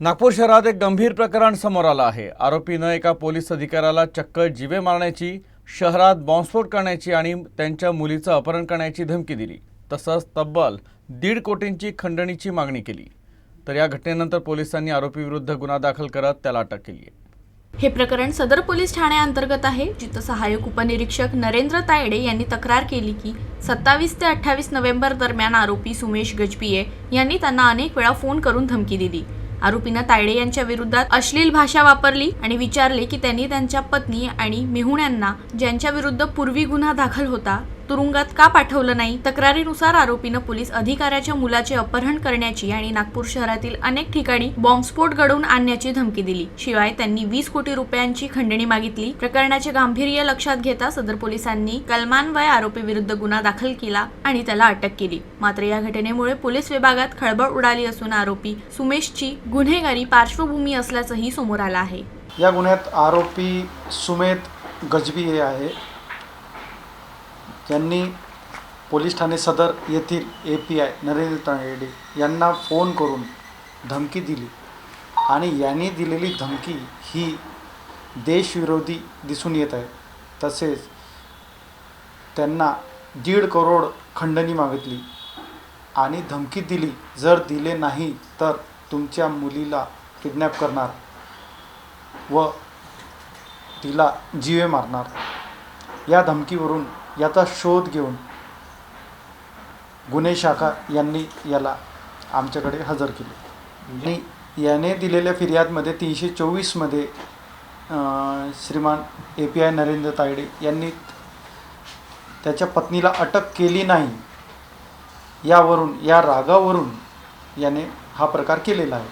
नागपूर शहरात एक गंभीर प्रकरण समोर आलं आहे. आरोपीनं एका पोलीस अधिकाऱ्याला चक्क जीवे मारण्याची शहरात बॉम्बस्फोट करण्याची आणि त्यांच्या मुलीचं अपहरण करण्याची धमकी दिली. तसंच तब्बल दीड कोटींची खंडणीची मागणी केली. तर या घटनेनंतर पोलिसांनी आरोपीविरुद्ध गुन्हा दाखल करत त्याला अटक केली आहे. हे प्रकरण सदर पोलीस ठाण्याअंतर्गत आहे जिथं सहाय्यक उपनिरीक्षक नरेंद्र तायडे यांनी तक्रार केली की सत्तावीस ते अठ्ठावीस नोव्हेंबर दरम्यान आरोपी सुमेश गजबिये यांनी त्यांना अनेक वेळा फोन करून धमकी दिली. आरोपीनं तायडे यांच्या विरोधात अश्लील भाषा वापरली आणि विचारले की त्यांनी त्यांच्या पत्नी आणि मेहुण्यांना ज्यांच्या विरुद्ध पूर्वी गुन्हा दाखल होता तुरुंगात का पाठवलं नाही? तक्रारीनुसार आरोपीनं पोलीस अधिकाऱ्याच्या मुलाचे अपहरण करण्याची आणि नागपूर शहरातील अनेक ठिकाणी बॉम्बस्फोट घडवून आणण्याची धमकी दिली. शिवाय त्यांनी वीस कोटी रुपयांची खंडणी मागितली. प्रकरणाचे गांभीर्य लक्षात घेता सदर पोलिसांनी कलमान्वय आरोपी विरुद्ध गुन्हा दाखल केला आणि त्याला अटक केली. मात्र या घटनेमुळे पोलीस विभागात खळबळ उडाली असून आरोपी सुमेशची गुन्हेगारी पार्श्वभूमी असल्याचंही समोर आलं आहे. या गुन्ह्यात आरोपी सुमेध गजबी हे आहे. यांनी पोलीस ठाणे सदर येथील A P I Narendra Tayade यांना फोन करून धमकी दिली. आणि यांनी दिलेली धमकी ही देशविरोधी दिसून येत आहे. तसेच त्यांना दीड करोड खंडणी मागितली. आणि धमकी दिली. जर दिले नाही तर तुमच्या मुलीला किडनॅप करणार व तिला जीवे मारणार. या धमकीवरून याचा शोध घेऊन गुन्हे शाखा यांनी याला आमच्याकडे हजर केले. आणि याने दिलेल्या फिर्यादमध्ये तीनशे चोवीसमध्ये श्रीमान A P I Narendra Tayade यांनी त्याच्या पत्नीला अटक केली नाही यावरून या रागावरून याने हा प्रकार केलेला आहे.